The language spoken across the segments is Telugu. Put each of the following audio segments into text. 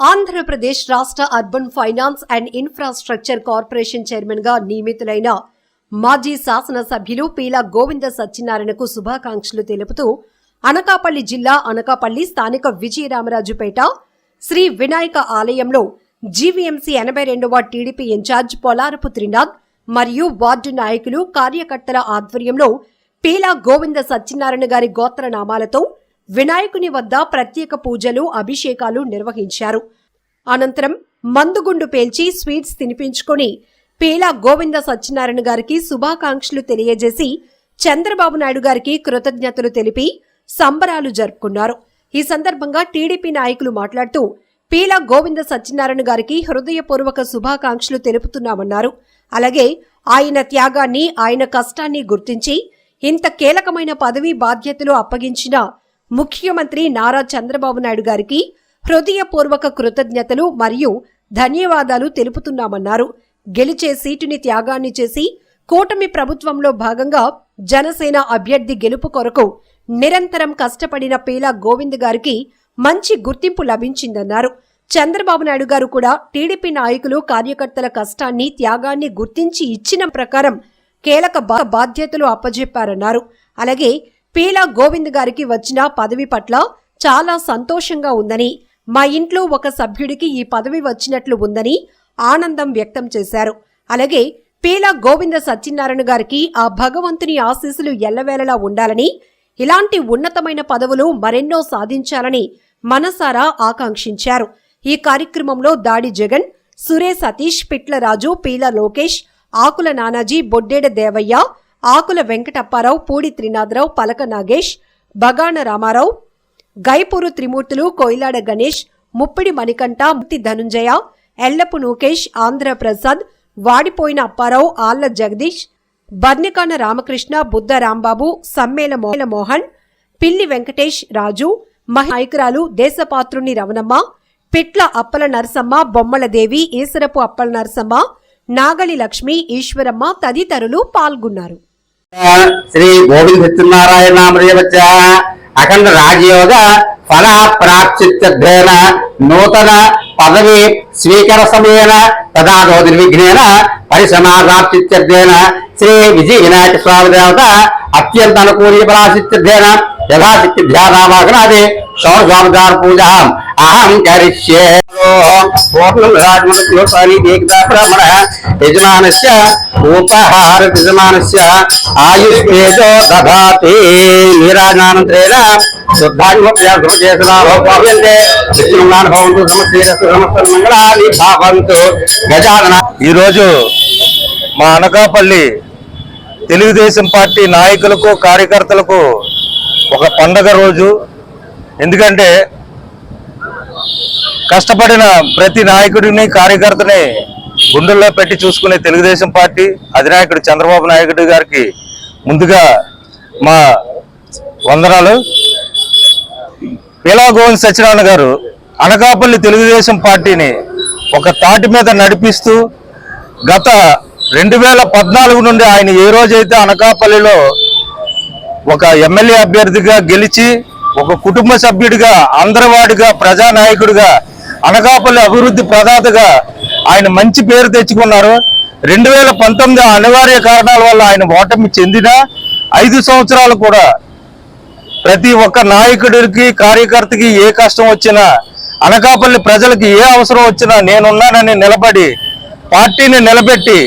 ఆంధ్రప్రదేశ్ రాష్ట్ర urban finance and infrastructure corporation చైర్మన్గా నియమితులైన మాజీ శాసనసభ్యులు పీలా గోవింద సత్యనారాయణకు శుభాకాంక్షలు తెలుపుతూ అనకాపల్లి జిల్లా అనకాపల్లి స్థానిక విజయరామరాజుపేట శ్రీ వినాయక ఆలయంలో జీవీఎంసీ ఎనభై రెండవ టీడీపీ ఇన్ఛార్జ్ పొలారపు త్రినాథ్ మరియు వార్డు నాయకులు కార్యకర్తల ఆధ్వర్యంలో పీలా గోవింద సత్యనారాయణ గారి గోత్రనామాలతో వినాయకుని వద్ద ప్రత్యేక పూజలు అభిషేకాలు నిర్వహించారు. అనంతరం మందుగుండు పేల్చి స్వీట్స్ తినిపించుకొని పీలా గోవింద సత్యనారాయణ గారికి శుభాకాంక్షలు తెలియజేసి చంద్రబాబు నాయుడు గారికి కృతజ్ఞతలు తెలిపి సంబరాలు జరుపుకున్నారు. ఈ సందర్భంగా టీడీపీ నాయకులు మాట్లాడుతూ పీలా గోవింద సత్యనారాయణ గారికి హృదయపూర్వక శుభాకాంక్షలు తెలుపుతున్నామన్నారు. అలాగే ఆయన త్యాగాన్ని ఆయన కష్టాన్ని గుర్తించి ఇంత కీలకమైన పదవి బాధ్యతలు అప్పగించిన ముఖ్యమంత్రి నారా చంద్రబాబు నాయుడు గారికి హృదయపూర్వక కృతజ్ఞతలు మరియు ధన్యవాదాలు తెలుపుతున్నామన్నారు. గెలిచే సీటుని త్యాగాన్ని చేసి కూటమి ప్రభుత్వంలో భాగంగా జనసేన అభ్యర్థి గెలుపు కొరకు నిరంతరం కష్టపడిన పీలా గోవింద్ గారికి మంచి గుర్తింపు లభించిందన్నారు. చంద్రబాబు నాయుడు గారు కూడా టీడీపీ నాయకులు కార్యకర్తల కష్టాన్ని త్యాగాన్ని గుర్తించి ఇచ్చిన ప్రకారం కీలక బా- బాధ్యతలు అప్పజెప్పారన్నారు. అలాగే పీలా గోవింద్ గారికి వచ్చిన పదవి పట్ల చాలా సంతోషంగా ఉందని మా ఇంట్లో ఒక సభ్యుడికి ఈ పదవి వచ్చినట్లు ఉందని ఆనందం వ్యక్తం చేశారు. అలాగే పీలా గోవింద సత్యనారాయణ గారికి ఆ భగవంతుని ఆశీస్సులు ఎల్లవేళలా ఉండాలని ఇలాంటి ఉన్నతమైన పదవులు మరెన్నో సాధించాలని మనసారా ఆకాంక్షించారు. ఈ కార్యక్రమంలో దాడి జగన్ సురే సతీష్ పిట్లరాజు పీల లోకేష్ ఆకుల నానాజీ బొడ్డేడ దేవయ్య ఆకుల వెంకటప్పారావు పూడి త్రినాథరావు పలక నాగేష్ బగాన రామారావు గైపూరు త్రిమూర్తులు కోయిలాడ గణేష్ ముప్పిడి మణికంఠ ముక్తి ధనుంజయ ఎల్లపు నూకేష్ ఆంధ్ర ప్రసాద్ వాడిపోయిన అప్పారావు ఆళ్ళ జగదీష్ బర్నికాన రామకృష్ణ బుద్ధ రాంబాబు సమ్మేల మోహన్ పిల్లి వెంకటేష్ రాజు మహాయకురాలు దేశపాత్రుని రవణమ్మ పిట్ల అప్పల నరసమ్మ బొమ్మలదేవి ఈసరపు అప్పల నరసమ్మ నాగలి లక్ష్మి ఈశ్వరమ్మ తదితరులు పాల్గొన్నారు. శ్రీ గోవింద సత్యనారాయణ నామదేవచ. అఖండ రాజయోగ ఫల ప్రాప్తిత్యర్థేన నూతన పదవి స్వీకర సమయేన తదాదో నిర్విఘ్నేన పరిసమాప్తిత్యర్థేన శ్రీ విజయ వినాయక స్వామి దేవత అత్యంత అనుకూల్య పరాసిత్యర్థేన యథాశక్తి ధ్యానామాగనాది షోడశోపచార పూజ. అహం కరిష్యే. పూర్ణం రాజమణి ఏకదా బ్రాహ్మణ యజమానస్య ఉపహార యజమానస్య ఆయుష్మేజో దధాతి నీరాజనానంతరేణ భవంతు సమస్తీరస్తు సమస్త మంగళాని భావంతు. గజానన. ఈరోజు మా అనకాపల్లి తెలుగుదేశం పార్టీ నాయకులకు కార్యకర్తలకు ఒక పండగ రోజు. ఎందుకంటే కష్టపడిన ప్రతి నాయకుడిని కార్యకర్తని గుండెల్లో పెట్టి చూసుకునే తెలుగుదేశం పార్టీ అధినాయకుడు చంద్రబాబు నాయుడు గారికి ముందుగా మా వందనాలు. పీలా గోవింద్ సత్యనారాయణ గారు అనకాపల్లి తెలుగుదేశం పార్టీని ఒక తాటి మీద నడిపిస్తూ గత రెండు వేల పద్నాలుగు నుండి ఆయన ఏ రోజైతే అనకాపల్లిలో ఒక ఎమ్మెల్యే అభ్యర్థిగా గెలిచి ఒక కుటుంబ సభ్యుడిగా అందరవాడిగా ప్రజానాయకుడిగా అనకాపల్లి అభివృద్ధి ప్రదాతగా ఆయన మంచి పేరు తెచ్చుకున్నారు. రెండు వేల పంతొమ్మిది అనివార్య కారణాల వల్ల ఆయన ఓటమి చెందిన ఐదు సంవత్సరాలు కూడా ప్రతి ఒక్క నాయకుడికి కార్యకర్తకి ఏ కష్టం వచ్చినా అనకాపల్లి ప్రజలకి ఏ అవసరం వచ్చినా నేనున్నానని నిలబడి పార్టీని నిలబెట్టి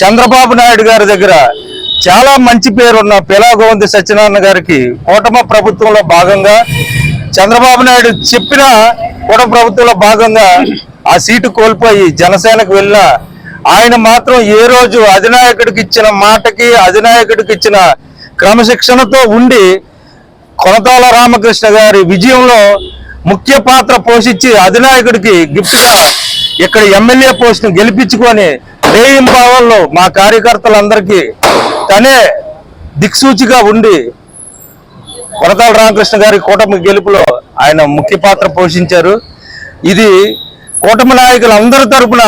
చంద్రబాబు నాయుడు గారి దగ్గర చాలా మంచి పేరున్న పిలా గోవింద సత్యనారాయణ గారికి కూటమి ప్రభుత్వంలో భాగంగా చంద్రబాబు నాయుడు చెప్పిన కూడా ప్రభుత్వంలో భాగంగా ఆ సీటు కోల్పోయి జనసేనకు వెళ్ళిన ఆయన మాత్రం ఏ రోజు అధినాయకుడికి ఇచ్చిన మాటకి అధినాయకుడికి ఇచ్చిన క్రమశిక్షణతో ఉండి కొనతాల రామకృష్ణ గారి విజయంలో ముఖ్య పాత్ర పోషించి అధినాయకుడికి గిఫ్ట్గా ఇక్కడ ఎమ్మెల్యే పోస్ట్ను గెలిపించుకొని రేయం భావంలో మా కార్యకర్తలందరికీ తనే దిక్సూచిగా ఉండి కొనతాల రామకృష్ణ గారి కూటమి గెలుపులో ఆయన ముఖ్య పాత్ర పోషించారు. ఇది కూటమి నాయకులందరి తరపున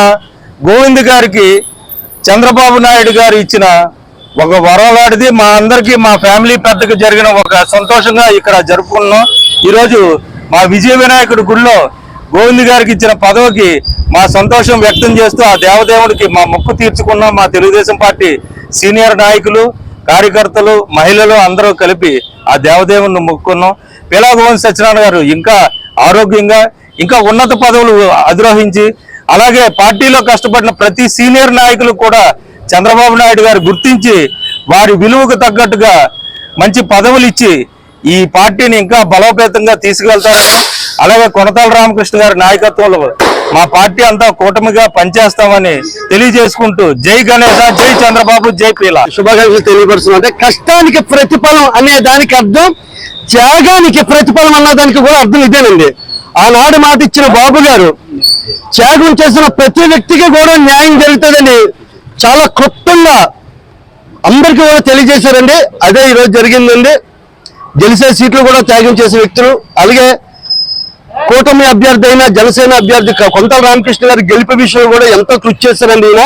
గోవింద్ గారికి చంద్రబాబు నాయుడు గారు ఇచ్చిన ఒక వరలాడిది మా అందరికి మా ఫ్యామిలీ పెద్దకు జరిగిన ఒక సంతోషంగా ఇక్కడ జరుపుకున్నాం. ఈరోజు మా విజయ వినాయకుడి గుడిలో గోవింద్ గారికి ఇచ్చిన పదవికి మా సంతోషం వ్యక్తం చేస్తూ ఆ దేవదేవుడికి మా మొక్కు తీర్చుకున్నాం. మా తెలుగుదేశం పార్టీ సీనియర్ నాయకులు కార్యకర్తలు మహిళలు అందరూ కలిపి ఆ దేవదేవుని మొక్కున్నాం పిలా సత్యనారాయణ గారు ఇంకా ఆరోగ్యంగా ఇంకా ఉన్నత పదవులు అధిరోహించి అలాగే పార్టీలో కష్టపడిన ప్రతి సీనియర్ నాయకులు కూడా చంద్రబాబు నాయుడు గారు గుర్తించి వారి విలువకు తగ్గట్టుగా మంచి పదవులు ఇచ్చి ఈ పార్టీని ఇంకా బలోపేతంగా తీసుకెళ్తారని అలాగే కొనతాల రామకృష్ణ గారి నాయకత్వంలో మా పార్టీ అంతా కూటమిగా పనిచేస్తామని తెలియజేసుకుంటూ జై గణేష జై చంద్రబాబు జై పీల. శుభాకాంక్షలు తెలియపరుస్తున్నాం అంటే కష్టానికి ప్రతిఫలం అనే దానికి అర్థం త్యాగానికి ప్రతిఫలం అన్న దానికి కూడా అర్థం ఇదేనండి ఆనాడు మాట ఇచ్చిన బాబు గారు త్యాగం చేసిన ప్రతి వ్యక్తికి కూడా న్యాయం జరుగుతుందని చాలా క్లుప్తంగా అందరికీ కూడా తెలియజేశారండి. అదే ఈరోజు జరిగిందండి. గెలిచే సీట్లు కూడా త్యాగం చేసే వ్యక్తులు. అలాగే కూటమి అభ్యర్థి అయిన జనసేన అభ్యర్థి కొంతల రామకృష్ణ గారి గెలుపు విషయం కూడా ఎంతో కృషి చేశారండి ఈయన.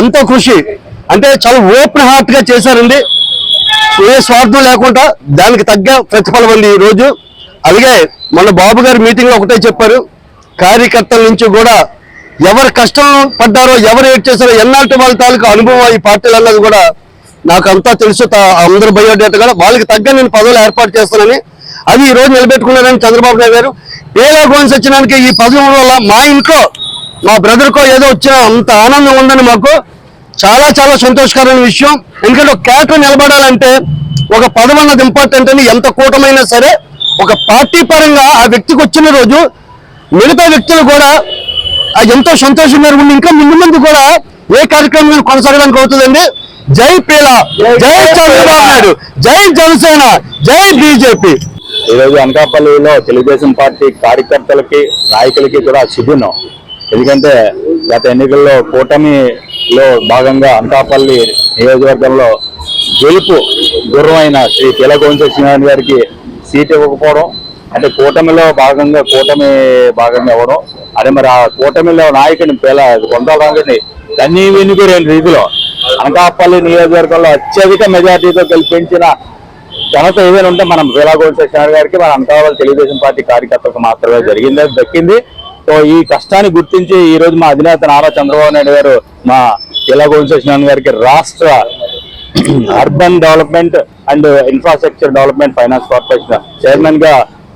ఎంతో కృషి. అంటే చాలా ఓపెన్ హార్ట్గా చేశారండి. ఏ స్వార్థం లేకుండా దానికి తగ్గ ప్రతిఫలం అండి ఈ రోజు అలాగే మన బాబు గారి మీటింగ్లో ఒకటే చెప్పారు. కార్యకర్తల నుంచి కూడా ఎవరు కష్టం పడ్డారో ఎవరు ఏడ్ చేశారో ఎన్నాటి వాళ్ళ తాలూకు అనుభవం ఈ పార్టీలు అన్నది కూడా నాకు అంతా తెలుసు. అందరు అందరూ బయోడేటా కూడా వాళ్ళకి తగ్గ నేను పదవులు ఏర్పాటు చేస్తానని. అది ఈ రోజు నిలబెట్టుకున్నారని చంద్రబాబు నాయుడు గారు. ఏదో గోన్స్ వచ్చినానికి ఈ పదవి వల్ల మా ఇంట్లో మా బ్రదర్కో ఏదో వచ్చిన అంత ఆనందం ఉందని మాకు చాలా చాలా సంతోషకరమైన విషయం. ఎందుకంటే ఒక క్యాటర్ నిలబడాలంటే ఒక పదం అన్నది ఇంపార్టెంట్ అని ఎంత కూటమైనా సరే ఒక పార్టీ పరంగా ఆ వ్యక్తికి వచ్చిన రోజు మిగతా వ్యక్తులు కూడా ఎంతో సంతోషంగా ఉండి ఇంకా ముందు ముందు కూడా ఏ కార్యక్రమం కొనసాగడానికి అవుతుందండి. జై పీల జై చంద్రబాబు నాయుడు జై జనసేన జై బీజేపీ. ఈరోజు అనకాపల్లిలో తెలుగుదేశం పార్టీ కార్యకర్తలకి నాయకులకి కూడా శుభ్రం ఎందుకంటే గత ఎన్నికల్లో కూటమిలో భాగంగా అనకాపల్లి నియోజకవర్గంలో గెలుపు గుర్రమైన శ్రీ తెలగోంశ శ్రీనారాయణ గారికి సీట్ ఇవ్వకపోవడం అంటే కూటమిలో భాగంగా కూటమి భాగంగా ఇవ్వడం అదే మరి ఆ కూటమిలో నాయకుని పిల్ల కొండల రాంగని తన్ని వెనుకలేని రీతిలో అనకాపల్లి నియోజకవర్గంలో అత్యధిక మెజార్టీతో గెలిపించిన ఘనత ఏదైనా ఉంటే మనం వేలాగోల్ శశినారాయణ గారికి మన అనకాపల్లి తెలుగుదేశం పార్టీ కార్యకర్తలకు మాత్రమే జరిగింది దక్కింది. సో ఈ కష్టాన్ని గుర్తించి ఈ రోజు మా అధినేత నారా చంద్రబాబు నాయుడు గారు మా వేలాగోల్ శశినారాయణ గారికి రాష్ట్ర urban development and infrastructure development finance corporation చైర్మన్గా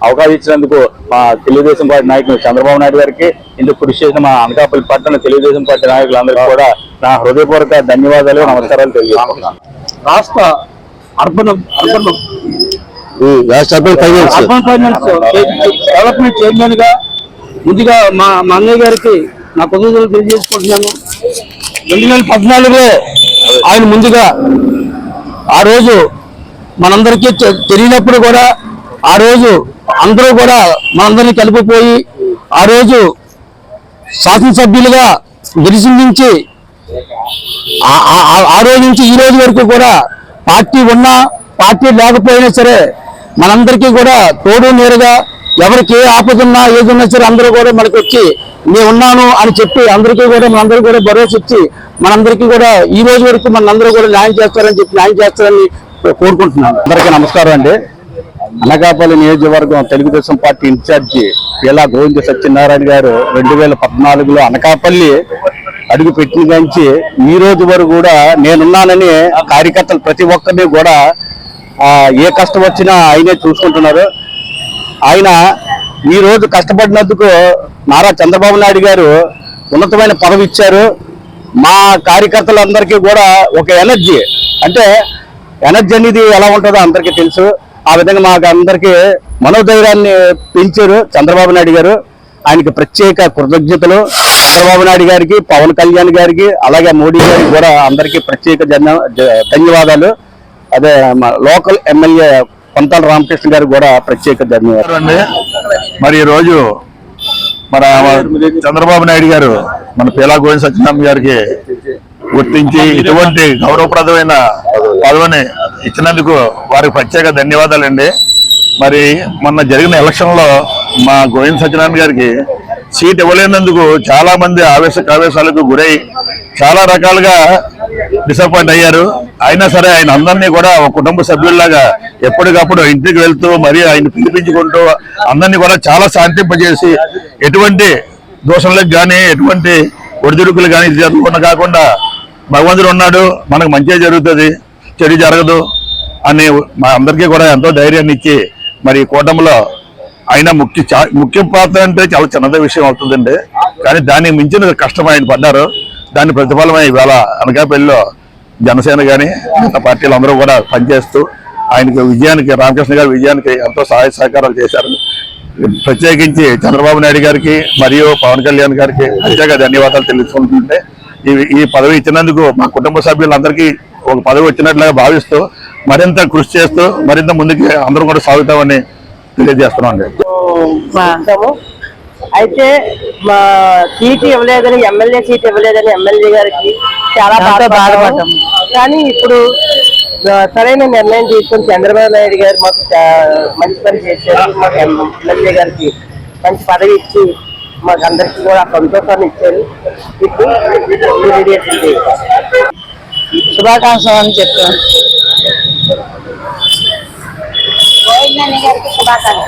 అవకాశం ఇచ్చినందుకు మా తెలుగుదేశం పార్టీ నాయకులు చంద్రబాబు నాయుడు గారికి ఇందుకు కృషి చేసిన మా అనకాపల్లి పట్టణ తెలుగుదేశం పార్టీ నాయకులందరికీ కూడా నా హృదయపూర్వక ధన్యవాదాలు నమస్కారాలు తెలియజేస్తున్నాను రాష్ట్ర అర్బన్ అర్బన్. రాష్ట్ర urban finance. Urban finance development చైర్మన్గా ముందుగా మా మా అన్నయ్య గారికి నా కొద్దిగా తెలియజేసుకుంటున్నాను. రెండు వేల పద్నాలుగులో ఆయన ముందుగా ఆ రోజు మనందరికీ తెలియనప్పుడు కూడా ఆ రోజు అందరూ కూడా మనందరినీ కలిపిపోయి ఆ రోజు శాసనసభ్యులుగా ఆ- ఆ రోజు నుంచి ఈ రోజు వరకు కూడా పార్టీ ఉన్నా పార్టీ లేకపోయినా సరే మనందరికీ కూడా తోడు నేరుగా ఎవరికి ఏ ఆపదున్నా ఏదున్నా సరే అందరూ కూడా మనకి వచ్చి నేను ఉన్నాను అని చెప్పి అందరికీ కూడా మనందరూ కూడా భరోసా ఇచ్చి మనందరికీ కూడా ఈ రోజు వరకు మనందరూ కూడా న్యాయం చేస్తారని చెప్పి న్యాయం చేస్తారని కోరుకుంటున్నాను. అందరికీ నమస్కారం అండి. అనకాపల్లి నియోజకవర్గం తెలుగుదేశం పార్టీ ఇన్ఛార్జి పీలా గోవింద సత్యనారాయణ గారు రెండు వేల పద్నాలుగులో అనకాపల్లి అడుగుపెట్టిన నుంచి ఈ రోజు వరకు కూడా నేనున్నానని కార్యకర్తలు ప్రతి ఒక్కరిని కూడా ఏ కష్టం వచ్చినా ఆయనే చూసుకుంటున్నారు. ఆయన ఈ రోజు కష్టపడినందుకు నారా చంద్రబాబు నాయుడు గారు ఉన్నతమైన పదవి ఇచ్చారు. మా కార్యకర్తలందరికీ కూడా ఒక ఎనర్జీ అంటే ఎనర్జీ అనేది ఎలా ఉంటుందో అందరికీ తెలుసు. ఆ విధంగా మాకు అందరికీ మనోధైర్యాన్ని పెంచారు చంద్రబాబు నాయుడు గారు. ఆయనకి ప్రత్యేక కృతజ్ఞతలు. చంద్రబాబు నాయుడు గారికి పవన్ కళ్యాణ్ గారికి అలాగే మోడీ గారికి కూడా అందరికీ ప్రత్యేక ధన్యవాదాలు. అదే లోకల్ ఎమ్మెల్యే పంతాల రామకృష్ణ గారికి కూడా ప్రత్యేక ధన్యవాదాలు. అండి మరి ఈ రోజు మన చంద్రబాబు నాయుడు గారు మన పేలా గోవింద సత్యనారాయణ గారికి గుర్తించి ఇటువంటి గౌరవప్రదమైన పదవిని ఇచ్చినందుకు వారికి ప్రత్యేక ధన్యవాదాలండి. మరి మొన్న జరిగిన ఎలక్షన్లో మా గోవింద సత్యనారాయణ గారికి సీట్ ఇవ్వలేనందుకు చాలా మంది ఆవేశ కావేశాలకు గురై చాలా రకాలుగా డిసప్పాయింట్ అయ్యారు. అయినా సరే ఆయన అందరినీ కూడా ఒక కుటుంబ సభ్యుల్లాగా ఎప్పటికప్పుడు ఇంటికి వెళ్తూ మరి ఆయన పిలిపించుకుంటూ అందరినీ కూడా చాలా శాంతింపజేసి ఎటువంటి దోషంలకు కానీ ఎటువంటి ఒడిదుడుకులు కానీ జరగకుండా కాకుండా భగవంతుడు ఉన్నాడు. మనకు మంచిగా జరుగుతుంది. చెడు జరగదు అని మా అందరికీ కూడా ఎంతో ధైర్యాన్ని ఇచ్చి మరి కూటమిలో ఆయన ముఖ్య చా- ముఖ్య పాత్ర అంటే చాలా చిన్నదే విషయం అవుతుందండి. కానీ దానికి మించిన కష్టం ఆయన పడ్డారు. దాని ప్రతిఫలమై ఇవాళ అనకాపల్లిలో జనసేన కానీ మిగతా పార్టీలు అందరూ కూడా పనిచేస్తూ ఆయనకి విజయానికి రామకృష్ణ గారి విజయానికి ఎంతో సహాయ సహకారాలు చేశారు. ప్రత్యేకించి చంద్రబాబు నాయుడు గారికి మరియు పవన్ కళ్యాణ్ గారికి ప్రత్యేక ధన్యవాదాలు తెలుసుకుంటుంటే ఈ ఈ పదవి ఇచ్చినందుకు మా కుటుంబ సభ్యులందరికీ ఒక పదవి వచ్చినట్లుగా భావిస్తూ మరింత కృషి చేస్తూ మరింత ముందుకు అందరం కూడా సాగుతామని తెలియజేస్తున్నాం అండి చేస్తాము. అయితే మా సీట్ ఇవ్వలేదని ఎమ్మెల్యే సీట్ ఇవ్వలేదని ఎమ్మెల్యే గారికి చాలా బాధపడ్డాం కానీ ఇప్పుడు సరైన నిర్ణయం తీసుకొని చంద్రబాబు నాయుడు గారు మాకు మంచి పని చేశారు. మాకు ఎమ్మెల్యే గారికి మంచి పదవి ఇచ్చి మాకు అందరికి కూడా సంతోషాన్ని ఇచ్చారు. ఇప్పుడు. శుభాకాంక్షలు అని చెప్పాను. గోవిందని గారికి శుభాకాంక్షలు